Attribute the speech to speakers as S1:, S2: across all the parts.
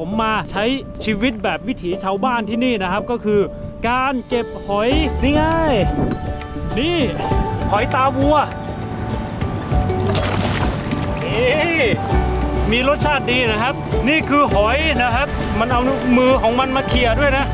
S1: ผมมาใช้ชีวิตแบบวิถีชาวบ้านที่นี่นะครับ ก็คือการเก็บหอยนี่ไงนี่หอยตาวัวนี่มีรสชาติดีนะครับ นี่คือหอยนะครับ มันเอามือของมันมาเขี่ยด้วยนะ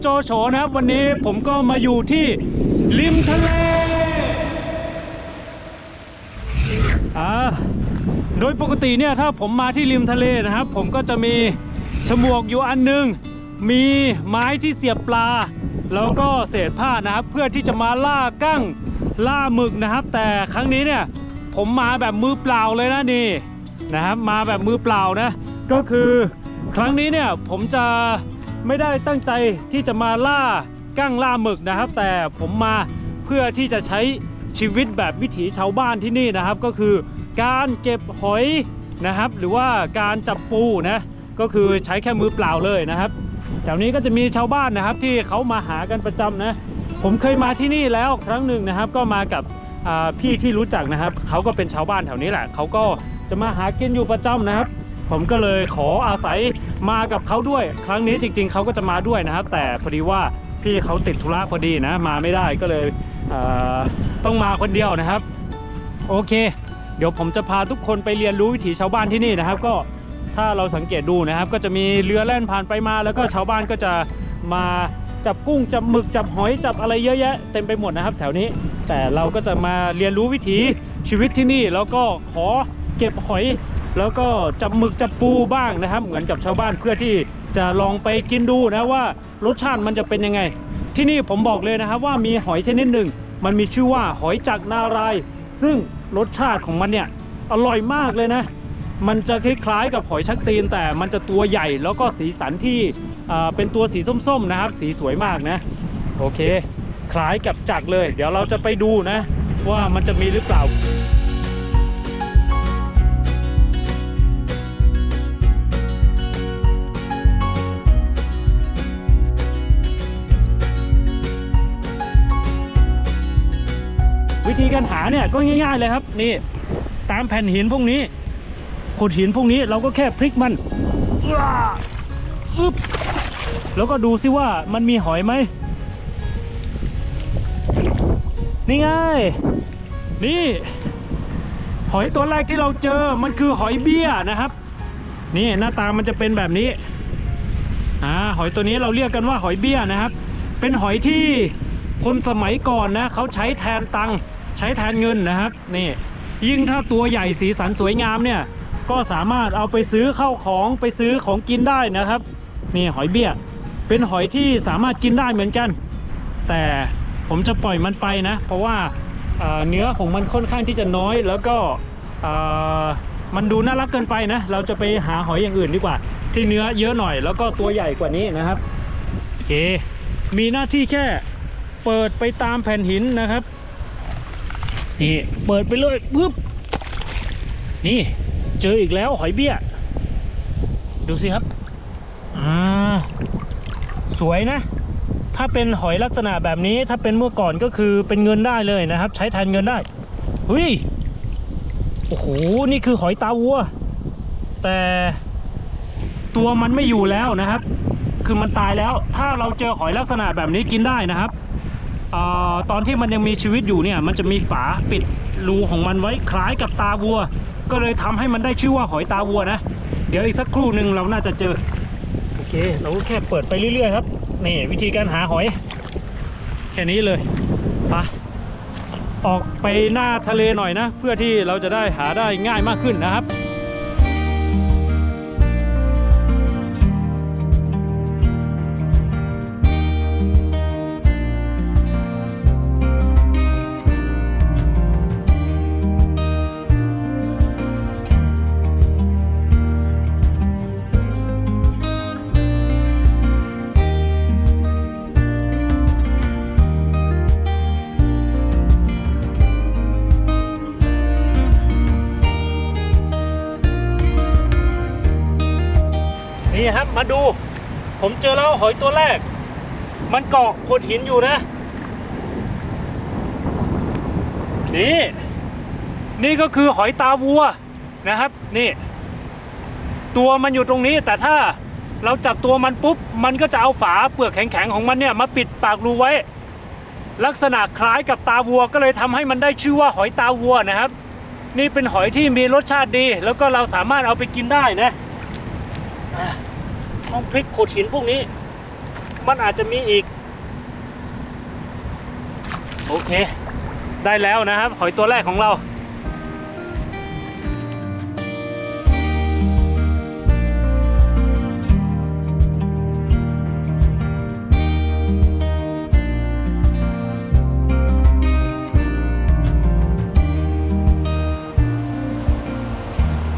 S1: โจโฉนะครับ วันนี้ผมก็มาอยู่ที่ริมทะเลอ่าโดยปกติเนี่ยถ้าผมมาที่ริมทะเลนะครับ ผมก็จะมีฉมวกอยู่อันหนึง มีไม้ที่เสียบปลา แล้วก็เศษผ้านะครับ เพื่อที่จะมาล่ากั้งล่าหมึกนะครับ แต่ครั้งนี้เนี่ยผมมาแบบมือเปล่าเลยนะนี่นะครับ มาแบบมือเปล่านะ ก็คือครั้งนี้เนี่ยผมจะ ไม่ได้ตั้งใจที่จะมาล่ากั้งล่าหมึกนะครับ แต่ผมมาเพื่อที่จะใช้ชีวิตแบบวิถีชาวบ้านที่นี่นะครับ ก็คือการเก็บหอยนะครับ หรือว่าการจับปูนะก็คือใช้แค่มือเปล่าเลยนะครับแถวนี้ก็จะมีชาวบ้านนะครับที่เขามาหากันประจำนะ ผมเคยมาที่นี่แล้วครั้งหนึ่งนะครับ ก็มากับพี่ที่รู้จักนะครับเขาก็เป็นชาวบ้านแถวนี้แหละเขาก็จะมาหากินอยู่ประจำนะครับ ผมก็เลยขออาศัยมากับเขาด้วย ครั้งนี้จริง ๆเขาก็จะมาด้วยนะครับ แต่พอดีว่าพี่เขาติดธุระพอดีนะ มาไม่ได้ก็เลยเต้องมาคนเดียวนะครับ โอเค เดี๋ยวผมจะพาทุกคนไปเรียนรู้วิถีชาวบ้านที่นี่นะครับ ก็ถ้าเราสังเกตดูนะครับ ก็จะมีเรือแล่นผ่านไปมา แล้วก็ชาวบ้านก็จะมาจับกุ้งจับหมึกจับหอยจับอะไรเยอะแยะเต็มไปหมดนะครับ แถวนี้แต่เราก็จะมาเรียนรู้วิถีชีวิตที่นี่ แล้วก็ขอเก็บหอย แล้วก็จับหมึกจับปูบ้างนะครับ เหมือนกับชาวบ้านเพื่อที่จะลองไปกินดูนะว่ารสชาติมันจะเป็นยังไง ที่นี่ผมบอกเลยนะครับว่ามีหอยชนิดหนึ่งมันมีชื่อว่าหอยจักรนาราย ซึ่งรสชาติของมันเนี่ยอร่อยมากเลยนะ มันจะคล้ายๆกับหอยชักตีน แต่มันจะตัวใหญ่แล้วก็สีสันที่เป็นตัวสีส้มๆนะครับ สีสวยมากนะ โอเค คล้ายกับจักเลย เดี๋ยวเราจะไปดูนะ ว่ามันจะมีหรือเปล่า ธีการหาเนี่ยก็ง่าย ๆเลยครับนี่ตามแผ่นหินพวกนี้ขุดหินพวกนี้เราก็แค่พลิกมันปึ๊บแล้วก็ดูซิว่ามันมีหอยไหมนี่ไงนี่หอยตัวแรกที่เราเจอมันคือหอยเบี้ยนะครับ นี่หน้าตามันจะเป็นแบบนี้อ่าหอยตัวนี้เราเรียกกันว่าหอยเบี้ยนะครับ เป็นหอยที่คนสมัยก่อนนะเขาใช้แทนตัง ใช้แทนเงินนะครับนี่ยิ่งถ้าตัวใหญ่สีสันสวยงามเนี่ยก็สามารถเอาไปซื้อเข้าของไปซื้อของกินได้นะครับนี่หอยเบี้ย เป็นหอยที่สามารถกินได้เหมือนกัน แต่ผมจะปล่อยมันไปนะ เพราะว่าเนื้อของมันค่อนข้างที่จะน้อย แล้วก็มันดูน่ารักเกินไปนะ เราจะไปหาหอยอย่างอื่นดีกว่า ที่เนื้อเยอะหน่อยแล้วก็ตัวใหญ่กว่านี้นะครับโอเค มีหน้าที่แค่เปิดไปตามแผ่นหินนะครับ นี่เปิดไปเลยปึ๊บนี่ เจออีกแล้วหอยเบี้ย ดูสิครับอ่าสวยนะ ถ้าเป็นหอยลักษณะแบบนี้ถ้าเป็นเมื่อก่อนก็คือเป็นเงินได้เลยนะครับ ใช้แทนเงินได้เฮ้ยโอ้โหนี่คือหอยตาวัว แต่ตัวมันไม่อยู่แล้วนะครับ คือมันตายแล้ว ถ้าเราเจอหอยลักษณะแบบนี้กินได้นะครับ ตอนที่มันยังมีชีวิตอยู่เนี่ยมันจะมีฝาปิดรูของมันไว้คล้ายกับตาวัว ก็เลยทำให้มันได้ชื่อว่าหอยตาวัวนะ เดี๋ยวอีกสักครู่หนึ่งเราน่าจะเจอโอเค เราก็แค่เปิดไปเรื่อยๆครับนี่วิธีการหาหอย แค่นี้เลยไปะออกไปหน้าทะเลหน่อยนะ เพื่อที่เราจะได้หาได้ง่ายมากขึ้นนะครับ หอยตัวแรก มันเกาะโขดหินอยู่นะ นี่ นี่ก็คือหอยตาวัวนะครับ นี่ ตัวมันอยู่ตรงนี้แต่ถ้าเราจับตัวมันปุ๊บ มันก็จะเอาฝาเปลือกแข็งๆของมันเนี่ยมาปิดปากรูไว้ ลักษณะคล้ายกับตาวัวก็เลยทำให้มันได้ชื่อว่าหอยตาวัวนะครับ นี่เป็นหอยที่มีรสชาติดี แล้วก็เราสามารถเอาไปกินได้นะต้องพริกโขดหินพวกนี้ มันอาจจะมีอีก โอเค ได้แล้วนะครับ หอยตัวแรกของเรา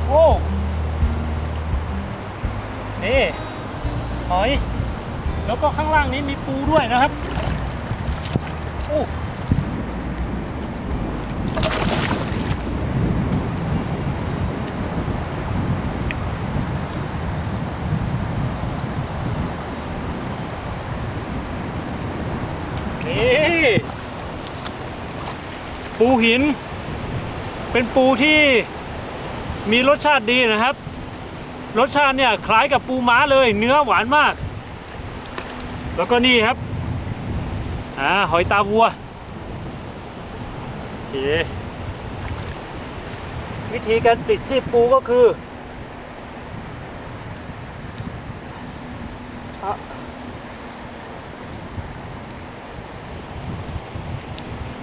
S1: โอ้นี่หอย แล้วก็ข้างล่างนี้มีปูด้วยนะครับโอ้นี่ปูหิน เป็นปูที่มีรสชาติดีนะครับ รสชาติเนี่ยคล้ายกับปูม้าเลย เนื้อหวานมาก แล้วก็นี่ครับอ่าหอยตาวัวโอเควิธีการปิดชีพปูก็คือ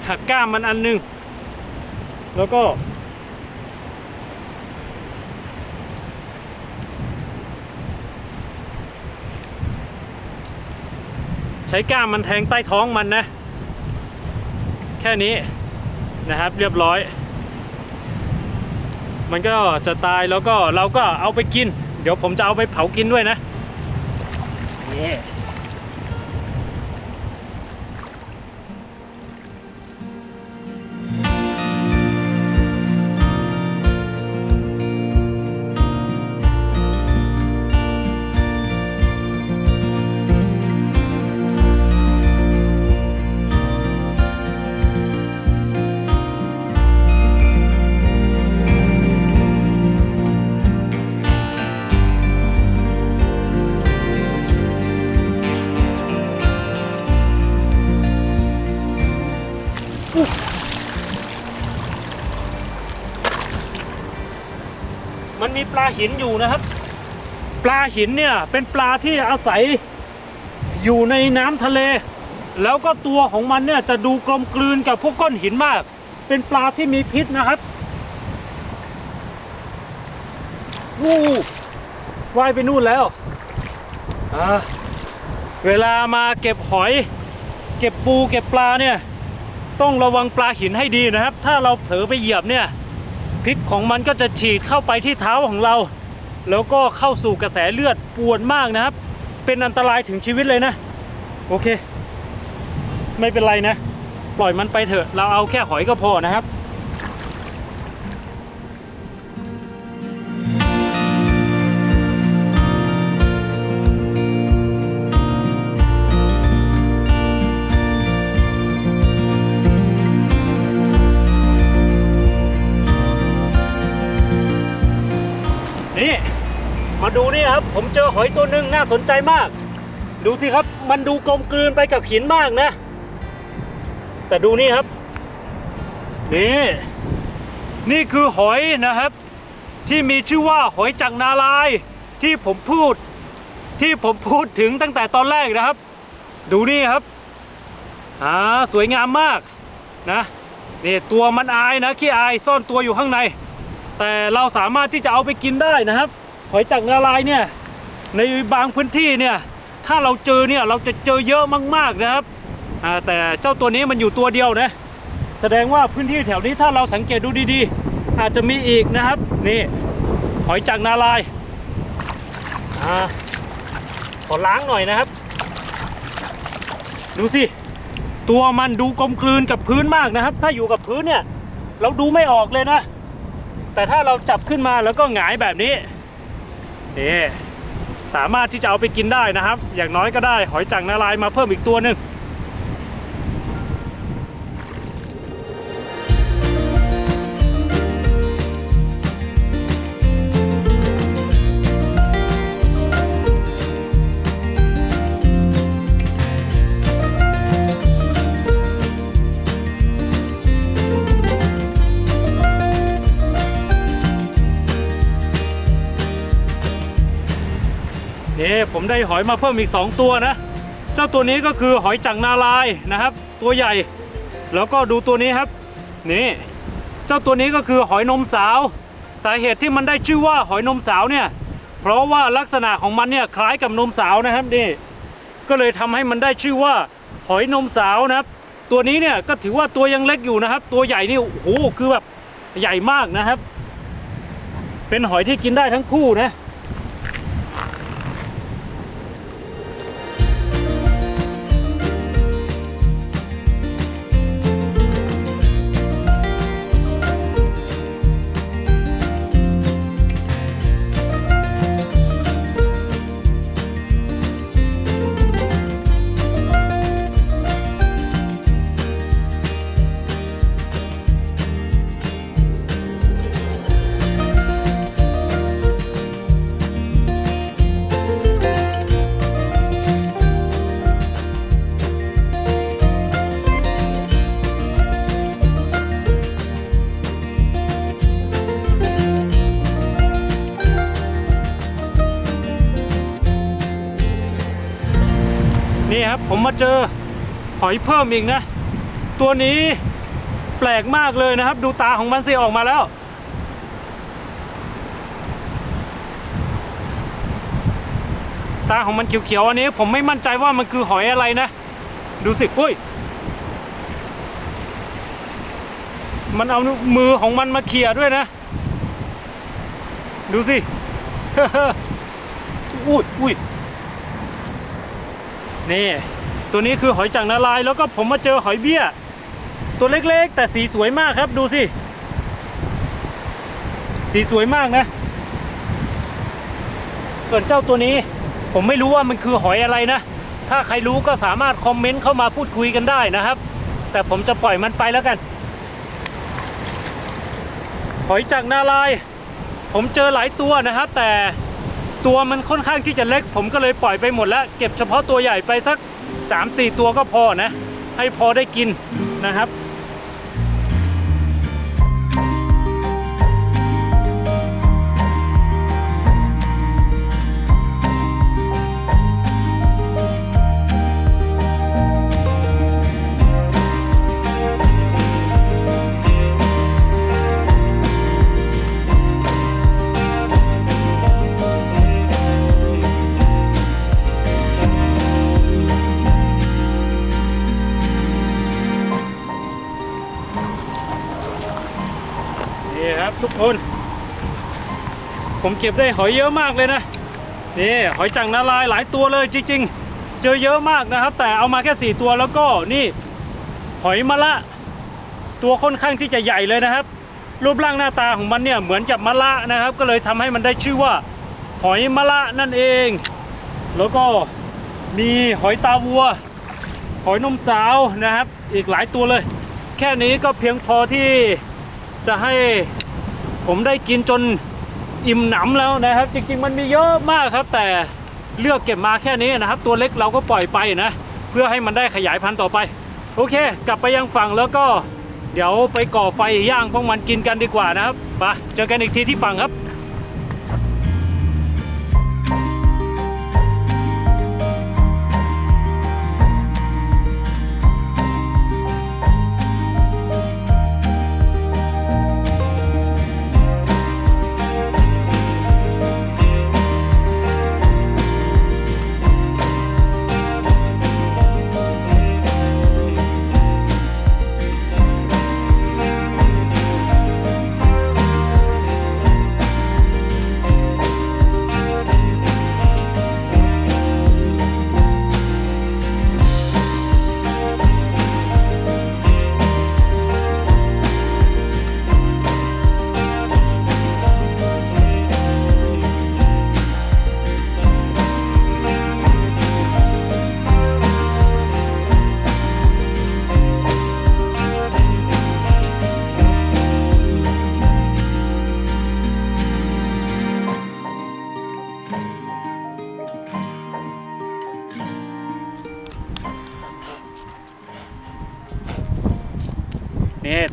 S1: หักก้ามมันอันหนึง แล้วก็ ใช้ก้ามมันแทงใต้ท้องมันนะ แค่นี้นะครับเรียบร้อย มันก็จะตายแล้วก็เราก็เอาไปกิน เดี๋ยวผมจะเอาไปเผากินด้วยนะนี่ มีปลาหินอยู่นะครับ ปลาหินเนี่ยเป็นปลาที่อาศัยอยู่ในน้ำทะเล แล้วก็ตัวของมันเนี่ยจะดูกลมกลืนกับพวกก้อนหินมาก เป็นปลาที่มีพิษนะครับวู้ว่ายไปนู่นแล้ว เวลามาเก็บหอย เก็บปูเก็บปลาเนี่ย ต้องระวังปลาหินให้ดีนะครับ ถ้าเราเผลอไปเหยียบเนี่ย พิษของมันก็จะฉีดเข้าไปที่เท้าของเรา แล้วก็เข้าสู่กระแสเลือดปวดมากนะครับ เป็นอันตรายถึงชีวิตเลยนะ โอเค ไม่เป็นไรนะ ปล่อยมันไปเถอะ เราเอาแค่หอยก็พอนะครับ ครับ ผมเจอหอยตัวหนึ่งน่าสนใจมาก ดูสิครับ มันดูกลมกลืนไปกับหินมากนะ แต่ดูนี่ครับ นี่ นี่คือหอยนะครับ ที่มีชื่อว่าหอยจักรนาลายที่ผมพูด ที่ผมพูดถึงตั้งแต่ตอนแรกนะครับ ดูนี่ครับอ่าสวยงามมากนะนี่ตัวมันอายนะขี้อายซ่อนตัวอยู่ข้างใน แต่เราสามารถที่จะเอาไปกินได้นะครับ หอยจักรนาลายเนี่ยในบางพื้นที่เนี่ยถ้าเราเจอเนี่ยเราจะเจอเยอะมากๆนะครับแต่เจ้าตัวนี้มันอยู่ตัวเดียวนะแสดงว่าพื้นที่แถวนี้ถ้าเราสังเกตดูดีๆ อาจจะมีอีกนะครับนี่หอยจักรนาลายอ่าขอล้างหน่อยนะครับ ดูสิตัวมันดูกลมกลืนกับพื้นมากนะครับ ถ้าอยู่กับพื้นเนี่ยเราดูไม่ออกเลยนะ แต่ถ้าเราจับขึ้นมาแล้วก็หงายแบบนี้ นี่สามารถที่จะเอาไปกินได้นะครับ อย่างน้อยก็ได้หอยจังนาลายมาเพิ่มอีกตัวหนึ่ง นี่ผมได้หอยมาเพิ่มอีก 2 ตัวนะ เจ้าตัวนี้ก็คือหอยจังนาลายนะครับ ตัวใหญ่ แล้วก็ดูตัวนี้ครับ นี่ เจ้าตัวนี้ก็คือหอยนมสาว สาเหตุที่มันได้ชื่อว่าหอยนมสาวเนี่ย เพราะว่าลักษณะของมันเนี่ยคล้ายกับนมสาวนะครับนี่ ก็เลยทำให้มันได้ชื่อว่าหอยนมสาวนะครับ ตัวนี้เนี่ยก็ถือว่าตัวยังเล็กอยู่นะครับ ตัวใหญ่นี่โอ้โหคือแบบใหญ่มากนะครับ เป็นหอยที่กินได้ทั้งคู่นะ ผมมาเจอหอยเพิ่มอีกนะ ตัวนี้แปลกมากเลยนะครับ ดูตาของมันสิออกมาแล้ว ตาของมันเขียวๆอันนี้ ผมไม่มั่นใจว่ามันคือหอยอะไรนะ ดูสิอุ้ยมันเอามือของมันมาเขี่ยด้วยนะ ดูสิอุ้ยอุ้ย นี่ ตัวนี้คือหอยจังนาลาย แล้วก็ผมมาเจอหอยเบี้ย ตัวเล็กๆ แต่สีสวยมากครับดูสิ สีสวยมากนะ ส่วนเจ้าตัวนี้ ผมไม่รู้ว่ามันคือหอยอะไรนะ ถ้าใครรู้ก็สามารถคอมเมนต์เข้ามาพูดคุยกันได้นะครับ แต่ผมจะปล่อยมันไปแล้วกัน หอยจังนาลาย ผมเจอหลายตัวนะครับ แต่ ตัวมันค่อนข้างที่จะเล็ก ผมก็เลยปล่อยไปหมดแล้ว เก็บเฉพาะตัวใหญ่ไปสัก 3-4 ตัวก็พอนะ ให้พอได้กินนะครับ ครับทุกคนผมเก็บได้หอยเยอะมากเลยนะนี่หอยจังนาลายหลายตัวเลยจริง ๆ เจอเยอะมากนะครับ แต่เอามาแค่ 4 ตัวแล้วก็นี่หอยมะละตัวค่อนข้างที่จะใหญ่เลยนะครับ รูปร่างหน้าตาของมันเนี่ยเหมือนกับมะละนะครับ ก็เลยทำให้มันได้ชื่อว่า หอยมะละนั่นเอง แล้วก็มีหอยตาวัว หอยนมสาวนะครับ อีกหลายตัวเลย แค่นี้ก็เพียงพอที่จะให้ ผมได้กินจนอิ่มหนำแล้วนะครับ จริง ๆ มันมีเยอะมากครับ แต่เลือกเก็บมาแค่นี้นะครับ ตัวเล็กเราก็ปล่อยไปนะ เพื่อให้มันได้ขยายพันธุ์ต่อไป โอเค กลับไปยังฝั่งแล้วก็ เดี๋ยวไปก่อไฟย่างพวกมันกินกันดีกว่านะครับไปเจอกันอีกทีที่ฝั่งครับ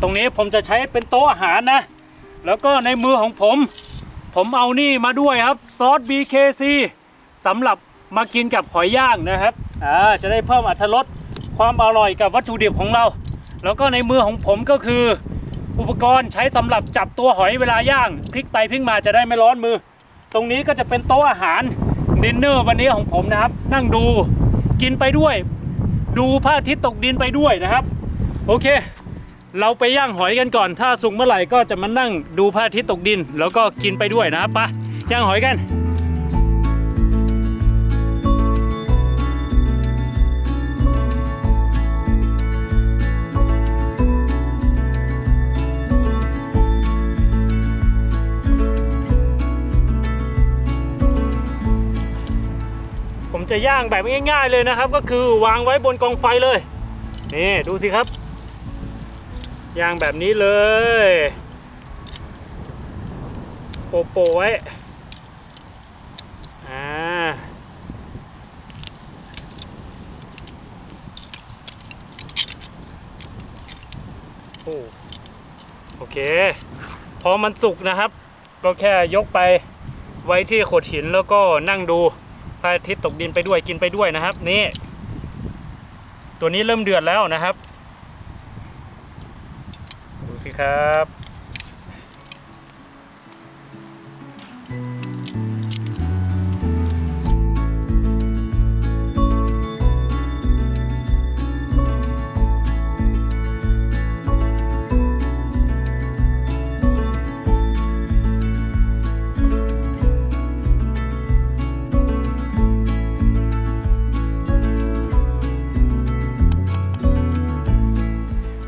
S1: รงนี้ผมจะใช้เป็นโต๊ะอาหารนะ แล้วก็ในมือของผม ผมเอานี่มาด้วยครับซอส BKC สำหรับมากินกับหอยย่างนะครับอ่าจะได้เพิ่มอรรถรสความอร่อยกับวัตถุดิบของเรา แล้วก็ในมือของผมก็คือ อุปกรณ์ใช้สำหรับจับตัวหอยเวลาย่างพลิกไปพลิกมาจะได้ไม่ร้อนมือ ตรงนี้ก็จะเป็นโต๊ะอาหารดินเนอร์วันนี้ของผมนะครับ นั่งดูกินไปด้วย ดูพระอาทิตย์ตกดินไปด้วยนะครับ โอเค เราไปย่างหอยกันก่อน ถ้าสุกเมื่อไหร่ก็จะมานั่งดูพระอาทิตย์ตกดิน แล้วก็กินไปด้วยนะครับไปะย่างหอยกันผมจะย่างแบบง่ายๆเลยนะครับ ก็คือวางไว้บนกองไฟเลย นี่ดูสิครับ ย่างแบบนี้เลยโปะโปะไว้อ่าโอ้โอเค พอมันสุกนะครับ ก็แค่ยกไปไว้ที่โขดหินแล้วก็นั่งดูพระอาทิตย์ตกดินไปด้วยกินไปด้วยนะครับ นี่ ตัวนี้เริ่มเดือดแล้วนะครับ สิครับ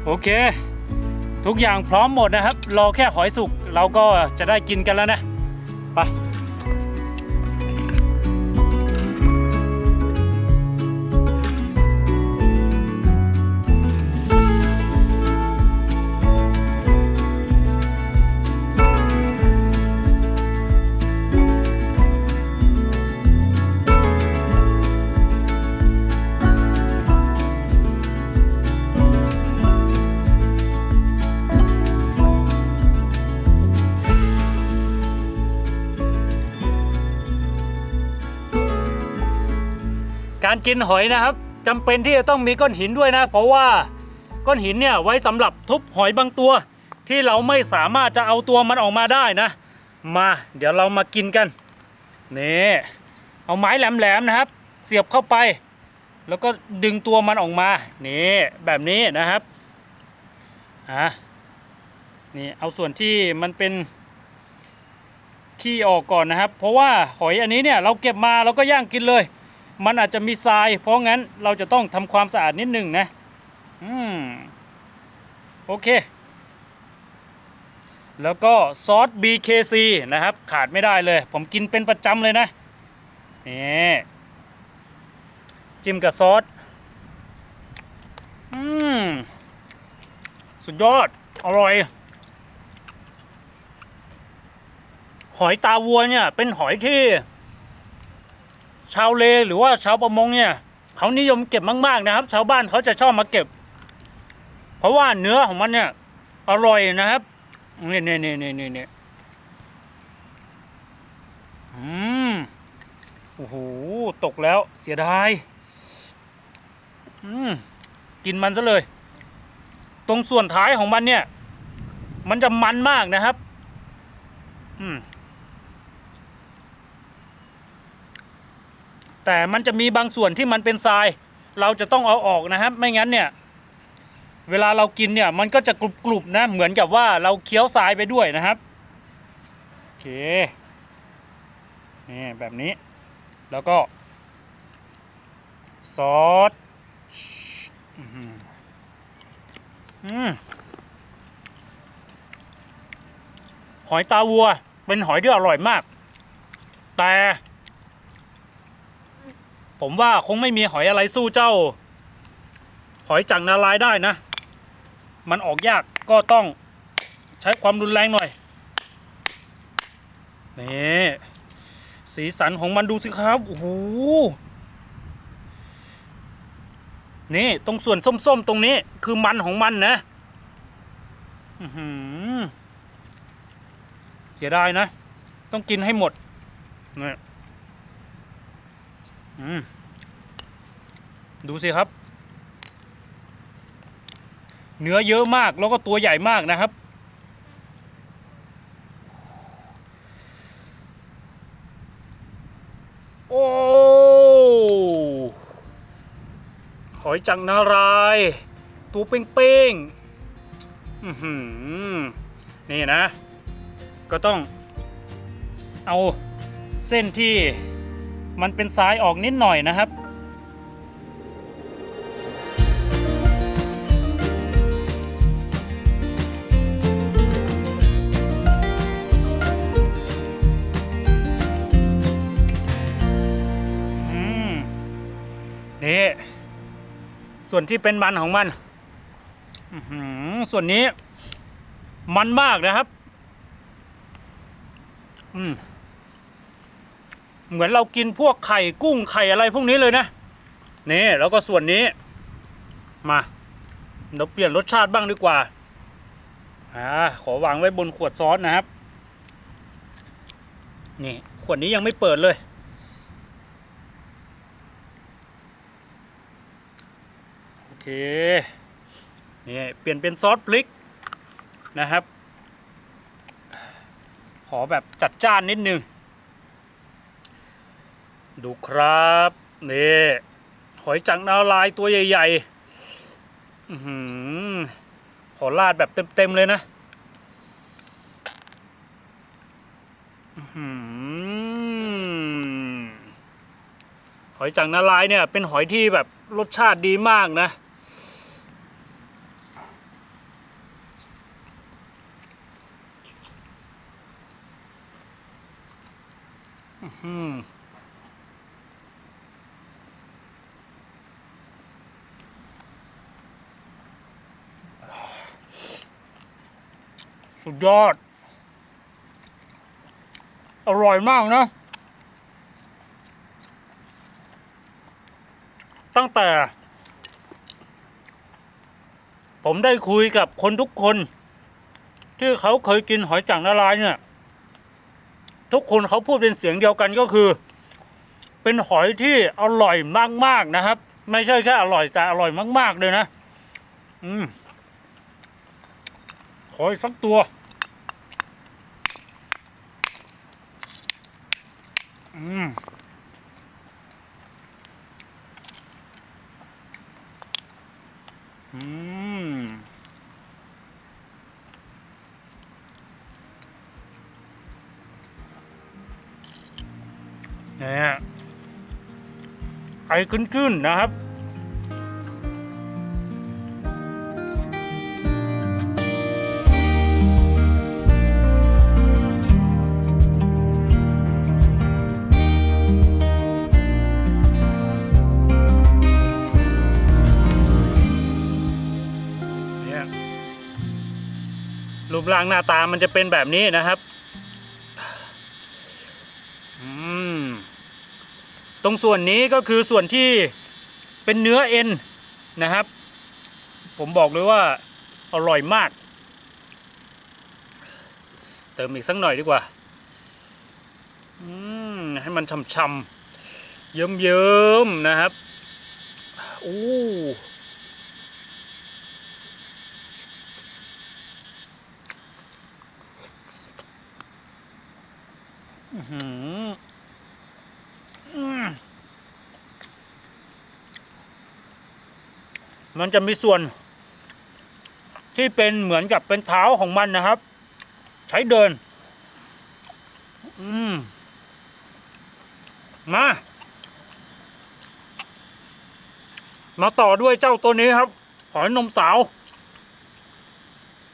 S1: โอเค ทุกอย่างพร้อมหมดนะครับ รอแค่หอยสุกเราก็จะได้กินกันแล้วนะ ไป การกินหอยนะครับจำเป็นที่จะต้องมีก้อนหินด้วยนะ เพราะว่าก้อนหินเนี่ยไว้สำหรับทุบหอยบางตัว ที่เราไม่สามารถจะเอาตัวมันออกมาได้นะ มาเดี๋ยวเรามากินกันนี่เอาไม้แหลมๆนะครับ เสียบเข้าไป แล้วก็ดึงตัวมันออกมานี่แบบนี้นะครับอะนี่เอาส่วนที่มันเป็นขี้ออกก่อนนะครับ เพราะว่าหอยอันนี้เนี่ยเราเก็บมาเราก็ย่างกินเลย มันอาจจะมีทราย เพราะงั้นเราจะต้องทำความสะอาดนิดหนึ่งนะ อืม โอเค แล้วก็ซอส BKC นะครับ ขาดไม่ได้เลย ผมกินเป็นประจำเลยนะ นี่จิ้มกับซอส อืม สุดยอด อร่อย หอยตาวัวเนี่ย เป็นหอยที่ ชาวเลหรือว่าชาวประมงเนี่ยเขานิยมเก็บมากๆนะครับ ชาวบ้านเขาจะชอบมาเก็บ เพราะว่าเนื้อของมันเนี่ยอร่อยนะครับนี่นี่นี่นี่นี่นี่อืมโอ้โหตกแล้วเสียดายอืมกินมันซะเลย ตรงส่วนท้ายของมันเนี่ย มันจะมันมากนะครับ อืม แต่มันจะมีบางส่วนที่มันเป็นทราย เราจะต้องเอาออกนะครับ ไม่งั้นเนี่ย เวลาเรากินเนี่ย มันก็จะกรุบๆนะ เหมือนกับว่าเราเคี้ยวทรายไปด้วยนะครับ โอเค นี่แบบนี้ แล้วก็ ซอส หอยตาวัว เป็นหอยที่อร่อยมาก แต่ ผมว่าคงไม่มีหอยอะไรสู้เจ้า หอยจากนารายได้นะ มันออกยากก็ต้องใช้ความรุนแรงหน่อย นี่สีสันของมันดูสิครับ โอ้โห นี่ตรงส่วนส้มๆ ตรงนี้คือมันของมันนะเสียดายนะ ต้องกินให้หมดนี่ ดูสิครับ เนื้อเยอะมากแล้วก็ตัวใหญ่มากนะครับ โอ้หอยจังนาราย ตัวเป้งๆนี่นะ ก็ต้องเอาเส้นที่ มันเป็นซ้ายออกนิดหน่อยนะครับ อืม นี่ ส่วนที่เป็นมันของมัน ส่วนนี้ มันมากนะครับ อืม เหมือนเรากินพวกไข่กุ้งไข่อะไรพวกนี้เลยนะนี่แล้วก็ส่วนนี้ มาเราเปลี่ยนรสชาติบ้างดีกว่าอ่าขอวางไว้บนขวดซอสนะครับ นี่ขวดนี้ยังไม่เปิดเลย โอเค นี่เปลี่ยนเป็นซอสพริกนะครับ ขอแบบจัดจ้านนิดนึง ดูครับนี่หอยจังนาวลายตัวใหญ่ๆขอลาดแบบเต็มๆเลยนะหอยจังนาลายเนี่ยเป็นหอยที่แบบรสชาติดีมากนะ อื้อหือสุด ยอด อร่อยมากนะ ตั้งแต่ ผมได้คุยกับคนทุกคน ที่เขาเคยกินหอยจังนาลายเนี่ย ทุกคนเขาพูดเป็นเสียงเดียวกันก็คือ เป็นหอยที่อร่อยมากๆนะครับ ไม่ใช่แค่อร่อยแต่อร่อยมาก ๆ เลยนะ อืมขออีกสักตัว อืมอืมเนี่ยไอ้ขึ้นๆนะครับางหน้าตามันจะเป็นแบบนี้นะครับตรงส่วนนี้ก็คือส่วนที่เป็นเนื้อเอ็นนะครับ ผมบอกเลยว่าอร่อยมาก เติมอีกสักหน่อยดีกว่าให้มันช่ำๆเยิ้มๆนะครับ อู้อื้อหืออื มันจะมีส่วน ที่เป็นเหมือนกับเป็นเท้าของมันนะครับ ใช้เดิน อืม มา มาต่อด้วยเจ้าตัวนี้ครับ หอยนมสาว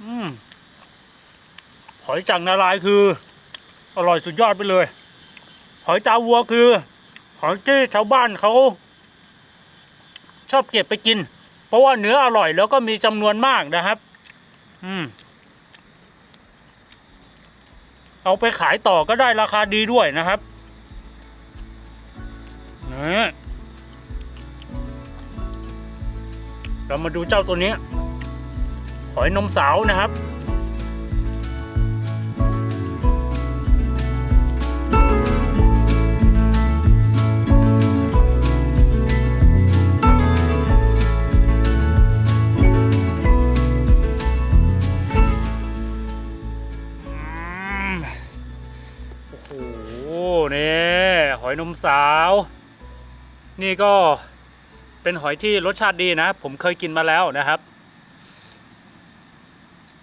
S1: อืมหอยจังนาลายคือ อร่อยสุดยอดไปเลย หอยตาวัวคือ หอยที่ชาวบ้านเขา ชอบเก็บไปกิน เพราะว่าเนื้ออร่อยแล้วก็มีจำนวนมากนะครับ อืม เอาไปขายต่อก็ได้ราคาดีด้วยนะครับนี่เรามาดูเจ้าตัวนี้ หอยนมสาวนะครับ อยนมสาว นี่ก็เป็นหอยที่รสชาติดีนะ ผมเคยกินมาแล้วนะครับ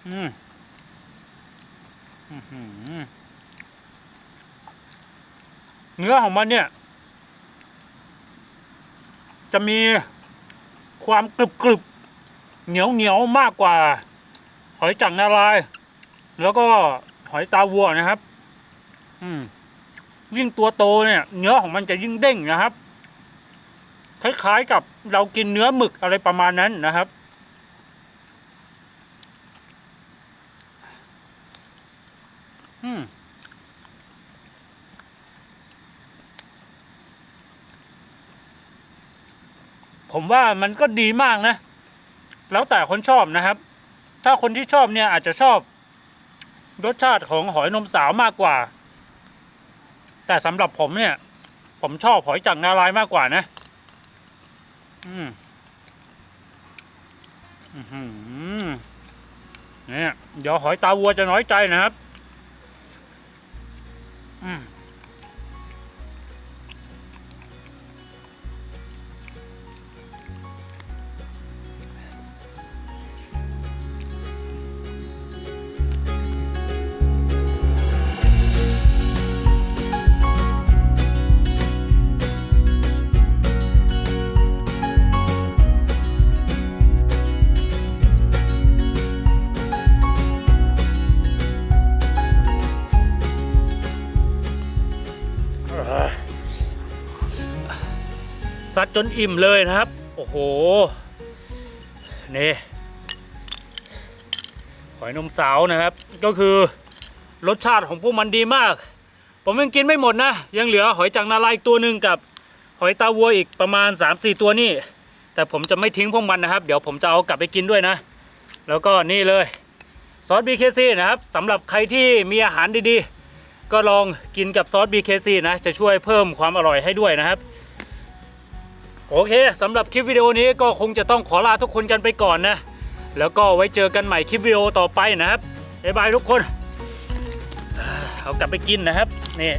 S1: อืมอื้อหือเนื้อของมันเนี่ย จะมีความกรึบกรึบเหนียวเหนียวๆมากกว่า หอยจังนาราย แล้วก็หอยตาวัวนะครับ อืม ยิ่งตัวโตเนี่ยเนื้อของมันจะยิ่งเด้งนะครับคล้ายๆกับเรากินเนื้อหมึกอะไรประมาณนั้นนะครับ อืมผมว่ามันก็ดีมากนะ แล้วแต่คนชอบนะครับ ถ้าคนที่ชอบเนี่ยอาจจะชอบ รสชาติของหอยนมสาวมากกว่า แต่สำหรับผมเนี่ย ผมชอบหอยจังนารายมากกว่านะ อืมอือหือเนี่ยเดี๋ยวหอยตาวัวจะน้อยใจนะครับ อืม จนอิ่มเลยนะครับ โอ้โหนี่หอยนมสาวนะครับ ก็คือรสชาติของพวกมันดีมาก ผมยังกินไม่หมดนะ ยังเหลือหอยจังนาลายตัวหนึ่งกับหอยตาวัวอีกประมาณ 3-4 ตัวนี่แต่ผมจะไม่ทิ้งพวกมันนะครับ เดี๋ยวผมจะเอากลับไปกินด้วยนะ แล้วก็นี่เลยซอส BKC นะครับสำหรับใครที่มีอาหารดีๆ ก็ลองกินกับซอส BKC นะ จะช่วยเพิ่มความอร่อยให้ด้วยนะครับ โอเคสำหรับคลิปวิดีโอนี้ก็คงจะต้องขอลาทุกคนกันไปก่อนนะ แล้วก็ไว้เจอกันใหม่คลิปวิดีโอต่อไปนะครับบ๊ายบายทุกคน เอากลับไปกินนะครับนี่